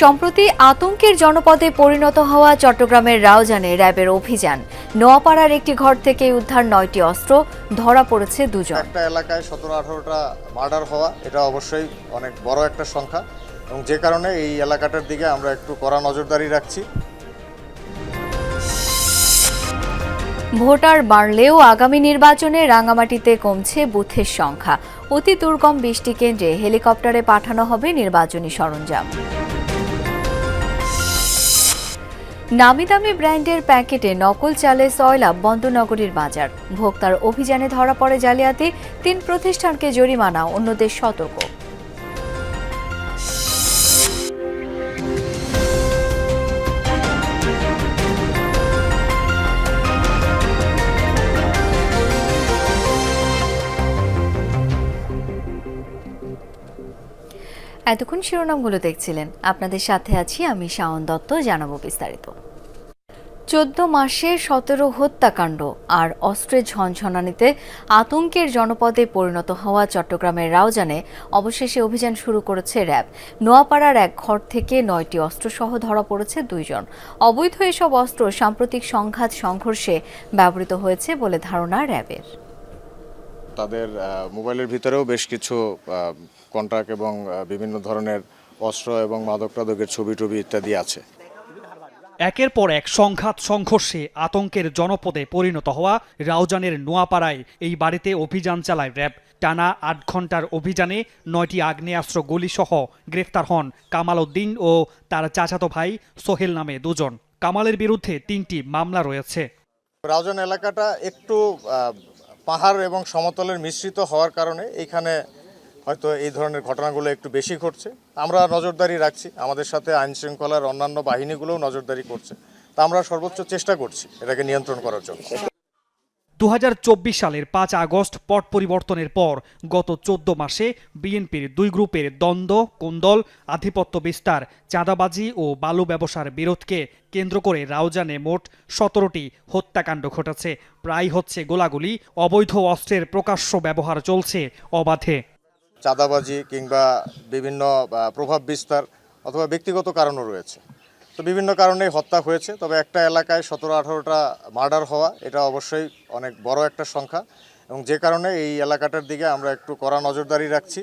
সম্প্রতি আতঙ্কের জনপদে পরিণত হওয়া চট্টগ্রামের রাউজানে র্যাবের অভিযান। নোয়াপাড়ার একটি ঘর থেকে উদ্ধার নয়টি অস্ত্র ধরা পড়েছে দুজন। একটা এলাকায় সতেরো আঠারোটা মার্ডার হওয়া এটা অবশ্যই অনেক বড় একটা সংখ্যা। এবং যে কারণে এই এলাকাটার দিকে আমরা একটু কড়া নজরদারি রাখছি। ভোটার বাড়লেও আগামী নির্বাচনে রাঙামাটিতে কমছে বুথের সংখ্যা। অতি দুর্গম বৃষ্টি কেন্দ্রে হেলিকপ্টারে পাঠানো হবে নির্বাচনী সরঞ্জাম। নামি দামি ব্র্যান্ডের প্যাকেটে নকল চালে সয়লা বন্দনগরীর বাজার। ভোক্তার অভিযানে ধরা পড়ে জালিয়াতি, তিন প্রতিষ্ঠানকে জরিমানা, অন্যদের সতর্ক। এতক্ষণ শিরোনামগুলো দেখছিলেন। আপনাদের সাথে আছি আমি শাওন দত্ত, জানাব বিস্তারিত। চোদ্দ মাসে সতেরো হত্যাকাণ্ড আর অস্ত্রের ঝনঝনানিতে আতঙ্কের জনপদে পরিণত হওয়া চট্টগ্রামের রাউজানে অবশেষে অভিযান শুরু করেছে র্যাব। নোয়াপাড়ার এক ঘর থেকে নয়টি অস্ত্রসহ ধরা পড়েছে দুইজন। অবৈধ এসব অস্ত্র সাম্প্রতিক সংঘাত সংঘর্ষে ব্যবহৃত হয়েছে বলে ধারণা র্যাবের। তাদের মোবাইলের ভিতরেও বেশ কিছু কন্ট্রাক্ট এবং বিভিন্ন ধরনের অস্ত্র এবং মাদক টাদকের ছবি টবি ইত্যাদি আছে। একের পর এক সংঘাত সংঘর্ষে আতঙ্কের জনপদে পরিণত হওয়া রাউজানের নোয়াপাড়ায় এই বাড়িতে অভিযান চালায় র্যাব। টানা আট ঘণ্টার অভিযানে নয়টি আগ্নেয়াস্ত্র গুলিসহ গ্রেফতার হন কামাল উদ্দিন ও তার চাচাতো ভাই সোহেল নামে দুজন। কামালের বিরুদ্ধে তিনটি মামলা রয়েছে। রাউজান এলাকাটা একটু পাহাড় এবং সমতলের মিশ্রিত হওয়ার কারণে এইখানে হয়তো এই ধরনের ঘটনাগুলো একটু বেশি ঘটছে। আমরা নজরদারি রাখছি। আমাদের সাথে আইন শৃঙ্খলার অন্যান্য বাহিনীগুলোও নজরদারি করছে। তা আমরা সর্বোচ্চ চেষ্টা করছি এটাকে নিয়ন্ত্রণ করার জন্য। দু হাজার চব্বিশ সালের পাঁচ আগস্ট পট পরিবর্তনের পর গত চোদ্দ মাসে বিএনপির দুই গ্রুপের দ্বন্দ্ব, কোন্দল, আধিপত্য বিস্তার, চাঁদাবাজি ও বালু ব্যবসার বিরোধকে কেন্দ্র করে রাউজানে মোট সতেরোটি হত্যাকাণ্ড ঘটেছে। প্রায় হচ্ছে গোলাগুলি, অবৈধ অস্ত্রের প্রকাশ্য ব্যবহার চলছে অবাধে। চাঁদাবাজি কিংবা বিভিন্ন প্রভাব বিস্তার অথবা ব্যক্তিগত কারণও রয়েছে। তো বিভিন্ন কারণেই হত্যা হয়েছে, তবে একটা এলাকায় সতেরো আঠারোটা মার্ডার হওয়া, এটা অবশ্যই অনেক বড় একটা সংখ্যা। এবং যে কারণে এই এলাকাটার দিকে আমরা একটু কড়া নজরদারি রাখছি।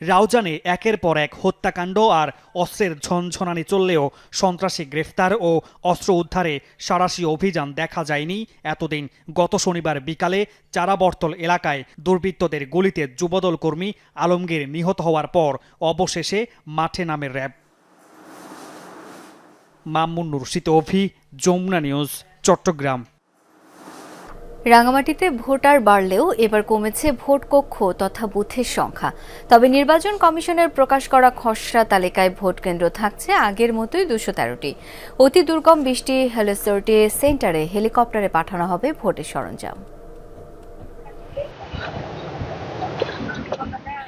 রাউজানে একের পর এক হত্যাকাণ্ড আর অস্ত্রের ঝনঝনানি চললেও সন্ত্রাসী গ্রেফতার ও অস্ত্র উদ্ধারে সারাশি অভিযান দেখা যায়নি। এতদিন গত শনিবার বিকালে চারাবর্তল এলাকায় দুর্বৃত্তদের গুলিতে যুবদল কর্মী আলমগীর নিহত হওয়ার পর অবশেষে মাঠে নামে র্যাব। মামুন্নুর শীত অভি যমুনা নিউজ, চট্টগ্রাম। রাঙামাটিতে ভোটার বাড়লেও এবার কমেছে ভোট কক্ষ তথা বুথের সংখ্যা। তবে নির্বাচন কমিশনের প্রকাশ করা খসড়া তালিকায় ভোট কেন্দ্র থাকছে আগের মতোই দুশো তেরোটি। অতি দুর্গম বৃষ্টি হেলিসোর্টি সেন্টারে হেলিকপ্টারে পাঠানো হবে ভোটের সরঞ্জাম।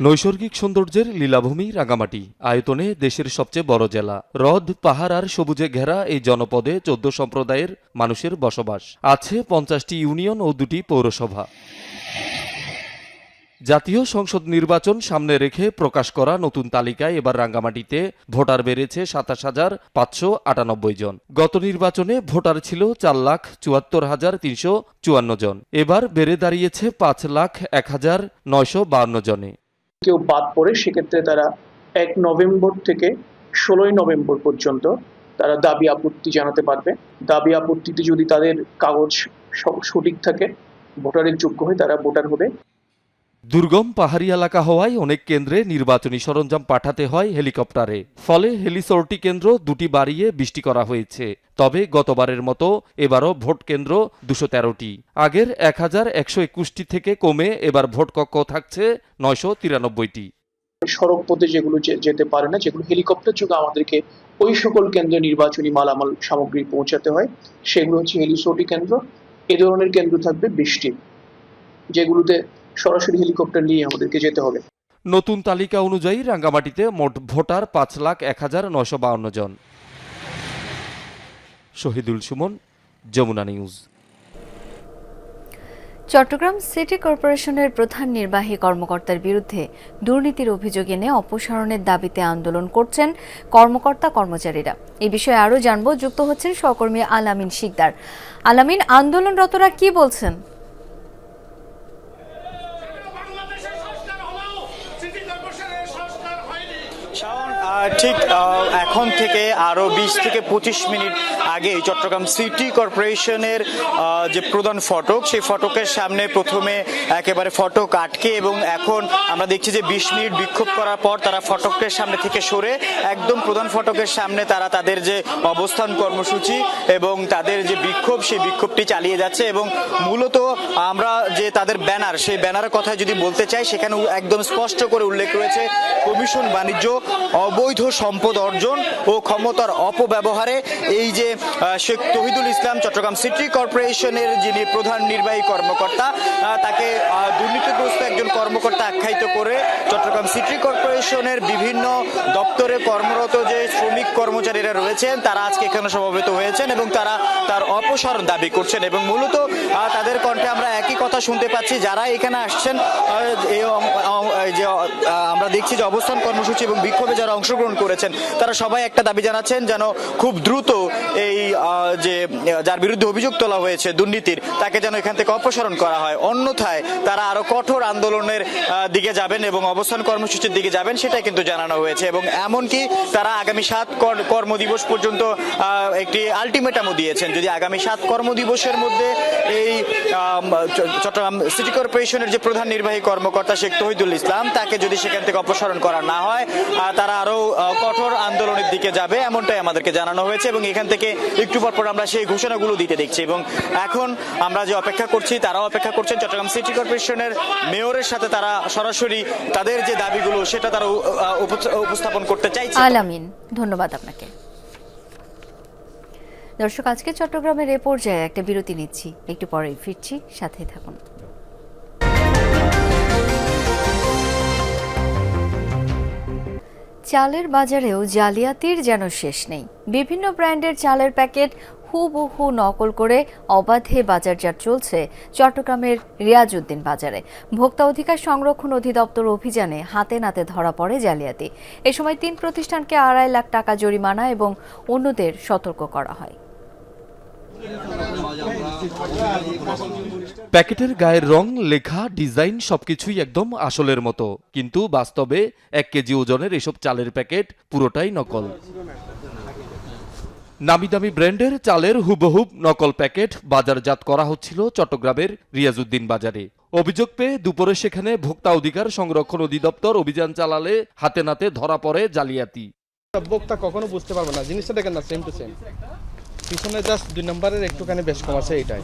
নৈসর্গিক সৌন্দর্যের লীলাভূমি রাঙামাটি। আয়তনে দেশের সবচেয়ে বড় জেলা। হ্রদ, পাহাড় আর সবুজে ঘেরা এই জনপদে চোদ্দ সম্প্রদায়ের মানুষের বসবাস। আছে পঞ্চাশটি ইউনিয়ন ও দুটি পৌরসভা। জাতীয় সংসদ নির্বাচন সামনে রেখে প্রকাশ করা নতুন তালিকায় এবার রাঙ্গামাটিতে ভোটার বেড়েছে সাতাশ হাজার পাঁচশো আটানব্বই জন। গত নির্বাচনে ভোটার ছিল চার লাখ চুয়াত্তর হাজার তিনশো চুয়ান্ন জন। এবার বেড়ে দাঁড়িয়েছে পাঁচ লাখ এক হাজার নয়শো বাহান্ন জনে। কেউ বাদ পড়ে, সেক্ষেত্রে তারা এক নভেম্বর থেকে ষোলোই নভেম্বর পর্যন্ত তারা দাবি আপত্তি জানাতে পারবে। দাবি আপত্তিতে যদি তাদের কাগজ সঠিক থাকে, ভোটারের যোগ্য হয় তারা ভোটার হবে। দুর্গম পাহাড়ি এলাকা হওয়ায় অনেক কেন্দ্রে নির্বাচনী সরঞ্জাম পাঠাতে হয় হেলিকপ্টারে। ফলে হেলিসোর্টি কেন্দ্র দুটি বাড়িয়ে বৃষ্টি করা হয়েছে। তবে গতবারের মতো এবারও ভোট কেন্দ্র দুশো তেরোটি। আগের এক হাজার একশো একুশটি থেকে কমে এবার ভোট কক্ষ থাকছে নয়শো তিরানব্বইটি। সড়ক পথে যেগুলো যেতে পারে না, যেগুলো হেলিকপ্টার যোগে আমাদেরকে ওই সকল কেন্দ্রে নির্বাচনী মালামাল সামগ্রী পৌঁছাতে হয়, সেগুলো হচ্ছে হেলিসোটি কেন্দ্র। এ ধরনের কেন্দ্র থাকবে বৃষ্টি, যেগুলোতে সরাসরি হেলিকপ্টার নিয়ে আমাদেরকে যেতে হবে। নতুন তালিকা অনুযায়ী রাঙ্গামাটিতে মোট ভোটার পাঁচ লাখ এক হাজার নয়শো বাউন্ন জন। শহীদুল সুমন যমুনা নিউজ। চট্টগ্রাম সিটি কর্পোরেশনের প্রধান নির্বাহী কর্মকর্তার বিরুদ্ধে দুর্নীতির অভিযোগ এনে অপসারণের দাবিতে আন্দোলন করছেন কর্মকর্তা কর্মচারীরা। এ বিষয়ে আরও জানব। যুক্ত হচ্ছেন সহকর্মী আলামিন শিকদার। আলামিন আন্দোলনরতরা কি বলছেন শাওন, আহ, ঠিক এখন থেকে আরও বিশ থেকে পঁচিশ মিনিট আগে চট্টগ্রাম সিটি কর্পোরেশনের যে প্রধান ফটক, সেই ফটকের সামনে প্রথমে একেবারে ফটক আটকে এবং এখন আমরা দেখছি যে বিশ মিনিট বিক্ষোভ করার পর তারা ফটকের সামনে থেকে সরে একদম প্রধান ফটকের সামনে তারা তাদের যে অবস্থান কর্মসূচি এবং তাদের যে বিক্ষোভ, সেই বিক্ষোভটি চালিয়ে যাচ্ছে এবং মূলত আমরা যে তাদের ব্যানার, সেই ব্যানারের কথা যদি বলতে চাই সেখানে একদম স্পষ্ট করে উল্লেখ রয়েছে কমিশন বাণিজ্য, অবৈধ সম্পদ অর্জন ও ক্ষমতার অপব্যবহারে এই যে শেখ তহিদুল ইসলাম চট্টগ্রাম সিটি কর্পোরেশনের যিনি প্রধান নির্বাহী কর্মকর্তা তাকে দুর্নীতিগ্রস্ত একজন কর্মকর্তা আখ্যায়িত করে চট্টগ্রাম সিটি কর্পোরেশনের বিভিন্ন দপ্তরে কর্মরত যে শ্রমিক কর্মচারীরা রয়েছেন, তারা আজকে এখানে সমবেত হয়েছেন এবং তারা তার অপসারণ দাবি করছেন এবং মূলত তাদের কণ্ঠে আমরা একই কথা শুনতে পাচ্ছি। যারা এখানে আসছেন যে আমরা দেখছি যে অবস্থান কর্মসূচি এবং বিক্ষোভে যারা অংশগ্রহণ করেছেন। তারা সবাই একটা দাবি জানাচ্ছেন যেন খুব দ্রুত এই যে যার বিরুদ্ধে অভিযোগ তোলা হয়েছে দুর্নীতির তাকে যেন এখান থেকে অপসারণ করা হয়। অন্যথায় তারা আরও কঠোর আন্দোলনের দিকে যাবেন এবং অবস্থান কর্মসূচির দিকে যাবেন সেটাই কিন্তু জানানো হয়েছে। এবং এমনকি তারা আগামী সাত কর- কর্মদিবস পর্যন্ত একটি আলটিমেটামও দিয়েছেন। যদি আগামী সাত কর্মদিবসের মধ্যে এই চট্টগ্রাম সিটি কর্পোরেশনের যে প্রধান নির্বাহী কর্মকর্তা শেখ তহিদুল ইসলাম তাকে যদি সেখান থেকে অপসারণ করা না হয় তারা আরও আহ, কঠোর আন্দোলনের দিকে যাবে, এমনটাই আমাদেরকে জানানো হয়েছে এবং এখান থেকে একটু পর পর আমরা সেই ঘোষণাগুলো দিতে দেখছি এবং এখন আমরা যে অপেক্ষা করছি, তারাও অপেক্ষা করছেন চট্টগ্রাম সিটি কর্পোরেশনের মেয়রের সাথে তারা সরাসরি তাদের যে দাবিগুলো, সেটা তারা উপস্থাপন করতে চাইছে। আলামিন ধন্যবাদ আপনাকে। দর্শক, আজকে চট্টগ্রামের এ পর্যায়ে একটা বিরতি নিচ্ছি, একটু পরেই ফিরছি সাথে থাকুন। চালের বাজারেও জালিয়াতির যেন শেষ নেই। বিভিন্ন ব্র্যান্ডের চালের প্যাকেট হুবহু নকল করে অবাধে বাজারজাত চলছে চট্টগ্রামের রিয়াজউদ্দিন বাজারে। ভোক্তা অধিকার সংরক্ষণ অধিদপ্তর অভিযানে হাতে নাতে ধরা পড়ে জালিয়াতি। এ সময় তিন প্রতিষ্ঠানকে আড়াই লাখ টাকা জরিমানা এবং অন্যদের সতর্ক করা হয়। প্যাকেটের গায়ের রং, লেখা, ডিজাইন সবকিছুই একদম আসলের মতো। কিন্তু বাস্তবে এক কেজি ওজনের এসব চালের প্যাকেট পুরোটাই নকল। নামি দামি ব্র্যান্ডের চালের হুবহুব নকল প্যাকেট বাজারজাত করা হচ্ছিল চট্টগ্রামের রিয়াজুদ্দিন বাজারে। অভিযোগ পেয়ে দুপুরে সেখানে ভোক্তা অধিকার সংরক্ষণ অধিদপ্তর অভিযান চালালে হাতে নাতে ধরা পড়ে জালিয়াতি। ভোক্তা কখনো বুঝতে পারবে না। জিনিসটা দেখেন না সেম টু সেম পিছনে জাস্ট দুই নম্বরের একটুখানি বেশ কম আছে এইটাই।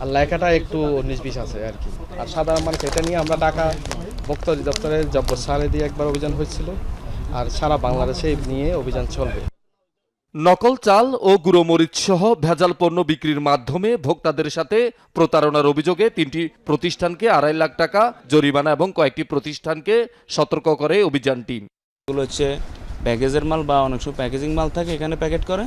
আর লেখাটা একটু বিশ আছে আর কি। আর সাধারণ মানুষ এটা নিয়ে আমরা ঢাকা ভোক্তা অধিদপ্তরের জব্বর সারে দিয়ে একবার অভিযান হয়েছিল। আর সারা বাংলাদেশে নিয়ে অভিযান চলবে। নকল চাল ও গুঁড়োমরিচ সহ ভেজাল পণ্য বিক্রির মাধ্যমে ভোক্তাদের সাথে প্রতারণার অভিযোগে তিনটি প্রতিষ্ঠানকে আড়াই লাখ টাকা জরিমানা এবং কয়েকটি প্রতিষ্ঠানকে সতর্ক করে অভিযান টিম। এগুলো হচ্ছে প্যাকেজের মাল বা অনেক সময় প্যাকেজিং মাল থাকে এখানে প্যাকেট করে।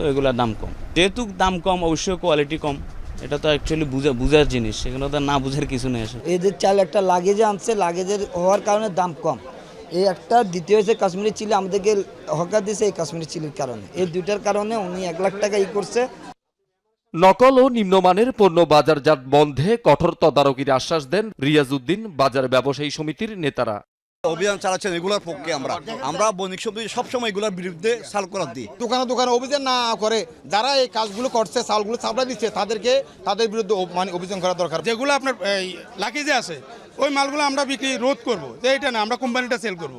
তো এগুলোর দাম কম। যেহেতু দাম কম অবশ্যই কোয়ালিটি কম। এটা তো অ্যাকচুয়ালি বুঝা বুঝার জিনিস সেখানে তো না বুঝার কিছু নেই আসলে। এদের চাল একটা লাগেজে আনছে লাগেজের হওয়ার কারণে দাম কম। এই একটা দ্বিতীয় হয়েছে কাশ্মীরি চিলি আমাদেরকে হকার দিয়েছে এই কাশ্মীরি চিলির কারণে। এই দুইটার কারণে উনি এক লাখ টাকা ই করছে। নকল ও নিম্নমানের পণ্য বাজারজাত বন্ধে কঠোর তদারকির আশ্বাস দেন রিয়াজউদ্দিন বাজার ব্যবসায়ী সমিতির নেতারা। অভিযান চালাচ্ছেন এগুলোর পক্ষে আমরা। আমরা বণিক সমিতি সবসময় এগুলোর বিরুদ্ধে সাল করার দিই। দোকানে দোকানে অভিযান না করে যারা এই কাজগুলো করছে চালগুলো সাপ্লাই দিচ্ছে তাদেরকে তাদের বিরুদ্ধে মানে অভিযান করা দরকার। যেগুলো আপনার লাকিজে আছে ওই মালগুলো আমরা বিক্রি রোধ করব। যে এটা না আমরা কোম্পানিটা সেল করব।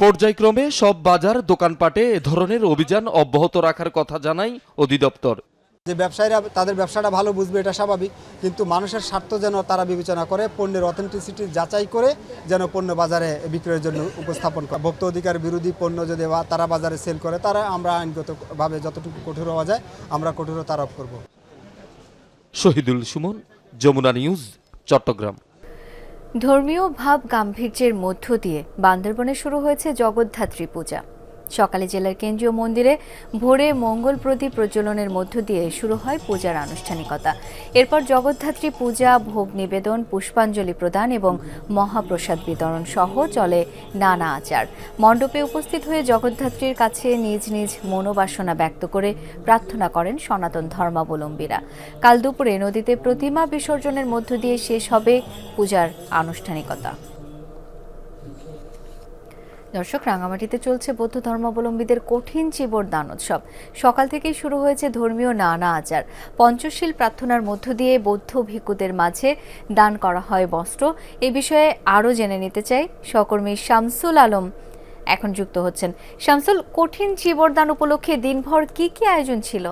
পর্যায়ক্রমে সব বাজার দোকানপাটে এ ধরনের অভিযান অব্যাহত রাখার কথা জানাই অধিদপ্তর। যে ব্যবসায়ীরা তাদের ব্যবসাটা ভালো বুঝবে এটা স্বাভাবিক। কিন্তু মানুষের স্বার্থ যেন তারা বিবেচনা করে পণ্যের অথেন্টিসিটি যাচাই করে যেন পণ্য বাজারে বিক্রয়ের জন্য উপস্থাপন করে। ভোক্তা অধিকার বিরোধী পণ্য যদি তারা বাজারে সেল করে তারা আমরা আইনগতভাবে যতটুকু কঠোর হওয়া যায় আমরা কঠোরতা আরোপ করব। শহীদুল সুমন যমুনা নিউজ চট্টগ্রাম। ধর্মীয় ভাব গাম্ভীর্যের মধ্য দিয়ে বান্দরবনে শুরু হয়েছে জগদ্ধাত্রী পূজা। সকালে জেলার কেন্দ্রীয় মন্দিরে ভোরে মঙ্গল প্রদীপ প্রজ্বলনের মধ্য দিয়ে শুরু হয় পূজার আনুষ্ঠানিকতা। এরপর জগদ্ধাত্রী পূজা, ভোগ নিবেদন, পুষ্পাঞ্জলি প্রদান এবং মহাপ্রসাদ বিতরণ সহ চলে নানা আচার। মণ্ডপে উপস্থিত হয়ে জগদ্ধাত্রীর কাছে নিজ নিজ মনোবাসনা ব্যক্ত করে প্রার্থনা করেন সনাতন ধর্মাবলম্বীরা। কাল দুপুরে নদীতে প্রতিমা বিসর্জনের মধ্য দিয়ে শেষ হবে পূজার আনুষ্ঠানিকতা। দর্শক, রাঙামাটিতে চলছে বৌদ্ধ ধর্মাবলম্বীদের কঠিন চিবর দান উৎসব সকাল থেকেই শুরু হয়েছে ধর্মীয় নানা আচার। পঞ্চশীল প্রার্থনার মধ্য দিয়ে বৌদ্ধ ভিক্ষুদের মাঝে দান করা হয় বস্ত্র। এ বিষয়ে আরও জেনে নিতে চাই সহকর্মী শামসুল আলম এখন যুক্ত হচ্ছেন। শামসুল, কঠিন চিবর দান উপলক্ষে দিনভর কি কি আয়োজন ছিল?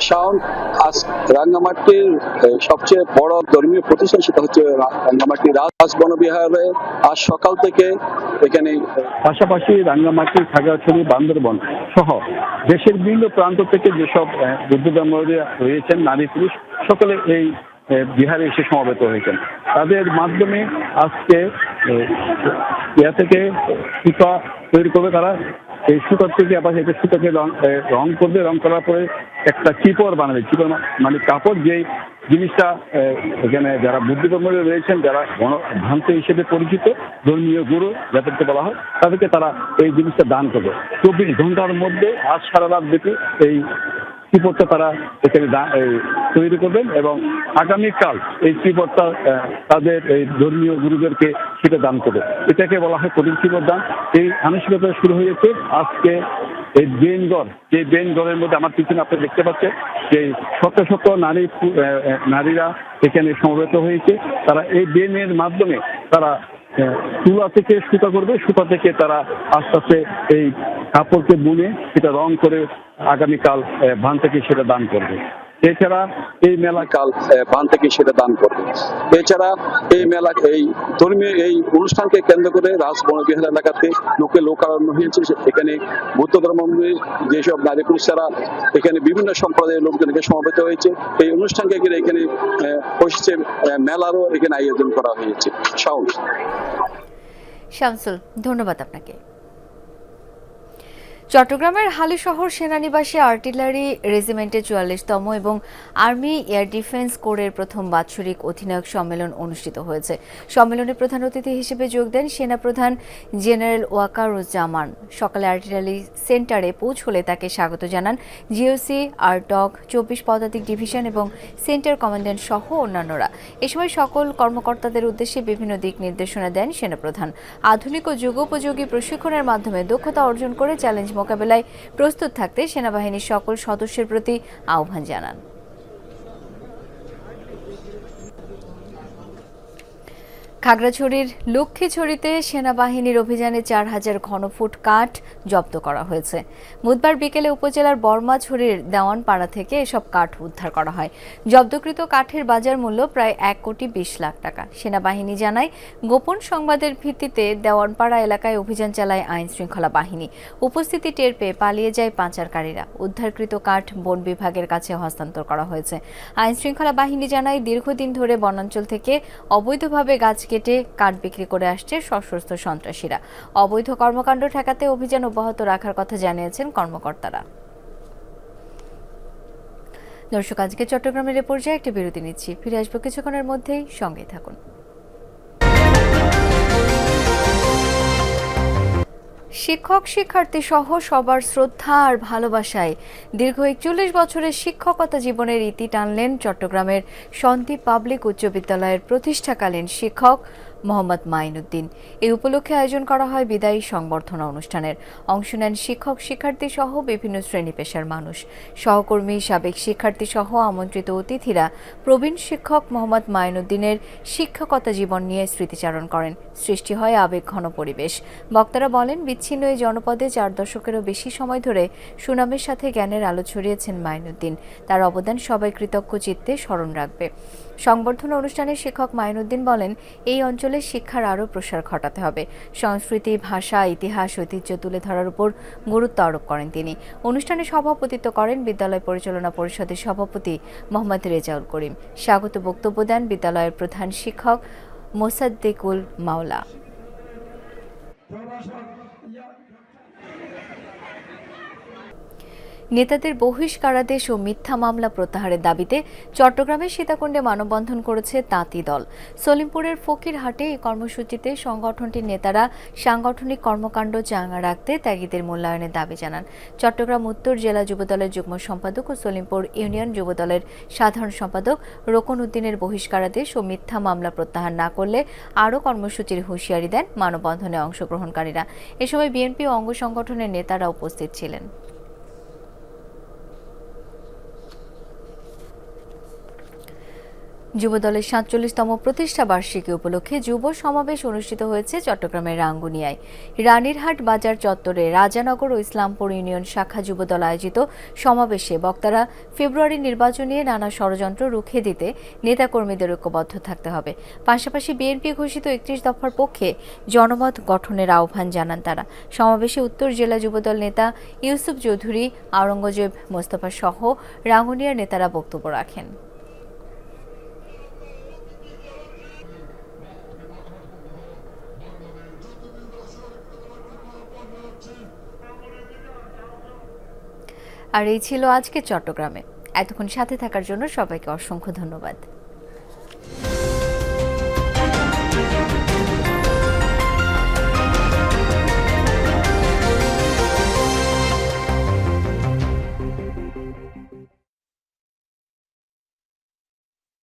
শাওন আজ রাঙ্গামাটির সবচেয়ে বড় ধর্মীয় প্রতিষ্ঠান সেটা হচ্ছে রাঙ্গামাটি রাজ বনবিহারে। আজ সকাল থেকে এখানে পাশাপাশি খাগড়াছড়ি বান্দরবন সহ দেশের বিভিন্ন প্রান্ত থেকে যেসব এ, রয়েছেন নারী পুরুষ সকলে এই বিহারে এসে সমাবেত হয়েছেন। তাদের মাধ্যমে আজকে ইয়া থেকে সুতা তৈরি করবে তারা। এই সুতার থেকে আবার এটা সুতাকে রং রং করবে, রং করার পরে একটা চিপর বানাবে চিপর মানে কাপড় যেই জিনিসটা এখানে যারা বুদ্ধ ধর্মীয় রয়েছেন, যারা গণভ্রান্ত হিসেবে পরিচিত, ধর্মীয় গুরু যাদেরকে বলা হয়, তাদেরকে তারা এই জিনিসটা দান করবে। চব্বিশ ঘণ্টার মধ্যে আজ সারা রাত ব্যাপী এই চিপরটা তারা এখানে তৈরি করবেন এবং আগামীকাল এই আহ, তাদের এই ধর্মীয় গুরুদেরকে সেটা দান করবে এটাকে বলা হয় কঠিন চিপর দান এই আনুষ্ঠানিকতা শুরু হয়েছে আজকে এই বেনগড় যে বেনগড়ের মধ্যে আমার পিছনে আপনি দেখতে পাচ্ছেন যে শত শত নারী নারীরা এখানে সমবেত হয়েছে। তারা এই বেনের মাধ্যমে তারা তুলা থেকে সুতা করবে সুতা থেকে তারা আস্তে আস্তে এই কাপড়কে বুনে সেটা রং করে আগামীকাল ভান থেকে সেটা দান করবে। এছাড়া এই মেলা কাল বান থেকে সেটা দান করবে। এছাড়া এই মেলা এই ধর্মীয় এই অনুষ্ঠানকে কেন্দ্র করে রাজবন বিহার এলাকাতে লোকে লোকারণ্য হয়েছে। এখানে বুদ্ধ ধর্মাবলম্বী যেসব নারী পুরুষরা এখানে বিভিন্ন সম্প্রদায়ের লোকজনকে সমবেত হয়েছে। এই অনুষ্ঠানকে ঘিরে এখানে আহ, মেলারও এখানে আয়োজন করা হয়েছে। সাউন্ড শামসুল ধন্যবাদ আপনাকে। চট্টগ্রামের হালিশহর সেনানিবাসে আর্টিলারি রেজিমেন্টের চুয়াল্লিশতম এবং আর্মি এয়ার ডিফেন্স কোরের প্রথম বাৎসরিক অধিনায়ক সম্মেলন অনুষ্ঠিত হয়েছে। সম্মেলনে প্রধান অতিথি হিসেবে যোগ দেন সেনাপ্রধান জেনারেল ওয়াকারুজ্জামান। সকালে আর্টিলারি সেন্টারে পৌঁছলে তাকে স্বাগত জানান জিওসি আরটক চব্বিশ পদাতিক ডিভিশন এবং সেন্টার কমান্ড্যান্ট সহ অন্যান্যরা। এ সময় সকল কর্মকর্তাদের উদ্দেশ্যে বিভিন্ন দিক নির্দেশনা দেন সেনাপ্রধান। আধুনিক ও যুগোপযোগী প্রশিক্ষণের মাধ্যমে দক্ষতা অর্জন করে চ্যালেঞ্জ মোকাবেলায় প্রস্তুত থাকতে সেনাবাহিনীর সকল সদস্যের প্রতি আহ্বান জানান। খাগড়াছড়ির লক্ষ্মীছড়িতে সেনাবাহিনীর অভিযানে চার হাজার ঘনফুট কাঠ জব্দ করা হয়েছে। বুধবার বিকেলে উপজেলার বর্মাছড়ির দেওয়ানপাড়া থেকে এসব কাঠ উদ্ধার করা হয়। জব্দকৃত কাঠের বাজার মূল্য প্রায় এক কোটি বিশ লাখ টাকা। সেনাবাহিনী জানায়, গোপন সংবাদের ভিত্তিতে দেওয়ানপাড়া এলাকায় অভিযান চালায় আইন শৃঙ্খলা বাহিনী। উপস্থিতি টের পেয়ে পালিয়ে যায় পাচারকারীরা। উদ্ধারকৃত কাঠ বন বিভাগের কাছে হস্তান্তর করা হয়েছে। আইন শৃঙ্খলা বাহিনী জানায়, দীর্ঘদিন ধরে বনাঞ্চল থেকে অবৈধভাবে গাছ কেটে কাঠ বিক্রি করে আসছে সশস্ত্র সন্ত্রাসীরা। অবৈধ কর্মকাণ্ড ঠেকাতে অভিযান অব্যাহত রাখার কথা জানিয়েছেন কর্মকর্তারা। দর্শক, আজকে চট্টগ্রামের এ পর্যায়ে একটি বিরতি নিচ্ছি। ফিরে আসব কিছুক্ষণের মধ্যেই। সঙ্গে থাকুন। শিক্ষক শিক্ষার্থী সহ সবার শ্রদ্ধা আর ভালোবাসায় দীর্ঘ একচল্লিশ বছরের শিক্ষকতা জীবনের ইতি টানলেন চট্টগ্রামের সন্দীপ পাবলিক উচ্চ বিদ্যালয়ের প্রতিষ্ঠাকালীন শিক্ষক মোহাম্মদ মাইনুদ্দিন। এই উপলক্ষে আয়োজন করা হয় বিদায়ী সংবর্ধনা অনুষ্ঠানের। অংশ নেন শিক্ষক শিক্ষার্থী সহ বিভিন্ন শ্রেণি পেশার মানুষ। সহকর্মী, সাবেক শিক্ষার্থী সহ আমন্ত্রিত অতিথিরা প্রবীণ শিক্ষক মোহাম্মদ মাইনুদ্দিনের শিক্ষকতা জীবন নিয়ে স্মৃতিচারণ করেন। সৃষ্টি হয় আবেগ ঘন পরিবেশ। বক্তারা বলেন, বিচ্ছিন্ন এই জনপদে চার দশকেরও বেশি সময় ধরে সুনামের সাথে জ্ঞানের আলো ছড়িয়েছেন মাইনুদ্দিন। তার অবদান সবাই কৃতজ্ঞ চিত্তে স্মরণ রাখবে। সংবর্ধনা অনুষ্ঠানে শিক্ষক মাইনুদ্দিন বলেন, এই অঞ্চলে শিক্ষার আরও প্রসার ঘটাতে হবে। সংস্কৃতি, ভাষা, ইতিহাস, ঐতিহ্য তুলে ধরার উপর গুরুত্ব আরোপ করেন তিনি। অনুষ্ঠানে সভাপতিত্ব করেন বিদ্যালয় পরিচালনা পরিষদের সভাপতি মোহাম্মদ রেজাউল করিম। স্বাগত বক্তব্য দেন বিদ্যালয়ের প্রধান শিক্ষক মোসাদ্দেকুল মাওলা। নেতাদের বহিষ্কারাদেশ ও মিথ্যা মামলা প্রত্যাহারের দাবিতে চট্টগ্রামের সীতাকুণ্ডে মানববন্ধন করেছে তাঁতি দল। সলিমপুরের ফকিরহাটে এই কর্মসূচিতে সংগঠনটির নেতারা সাংগঠনিক কর্মকাণ্ড চাঙ্গা রাখতে ত্যাগীদের মূল্যায়নের দাবি জানান। চট্টগ্রাম উত্তর জেলা যুবদলের যুগ্ম সম্পাদক ও সলিমপুর ইউনিয়ন যুবদলের সাধারণ সম্পাদক রোকন উদ্দিনের বহিষ্কারাদেশ ও মিথ্যা মামলা প্রত্যাহার না করলে আরও কর্মসূচির হুঁশিয়ারি দেন মানববন্ধনে অংশগ্রহণকারীরা। এ সময় বিএনপি অঙ্গ সংগঠনের নেতারা উপস্থিত ছিলেন। যুবদলের সাতচল্লিশতম প্রতিষ্ঠা বার্ষিকী উপলক্ষে যুব সমাবেশ অনুষ্ঠিত হয়েছে চট্টগ্রামের রাঙ্গুনিয়ায়। রানীরহাট বাজার চত্বরে রাজানগর ও ইসলামপুর ইউনিয়ন শাখা যুবদল আয়োজিত সমাবেশে বক্তারা ফেব্রুয়ারি নির্বাচন নিয়ে নানা ষড়যন্ত্র রুখে দিতে নেতাকর্মীদের ঐক্যবদ্ধ থাকতে হবে। পাশাপাশি বিএনপি ঘোষিত একত্রিশ দফার পক্ষে জনমত গঠনের আহ্বান জানান তারা। সমাবেশে উত্তর জেলা যুবদল নেতা ইউসুফ চৌধুরী, আওরঙ্গজেব মোস্তফা সহ রাঙ্গুনিয়ার নেতারা বক্তব্য রাখেন। আর এই ছিল আজকে চট্টগ্রামে। এতক্ষণ সাথে থাকার জন্য সবাইকে অসংখ্য ধন্যবাদ।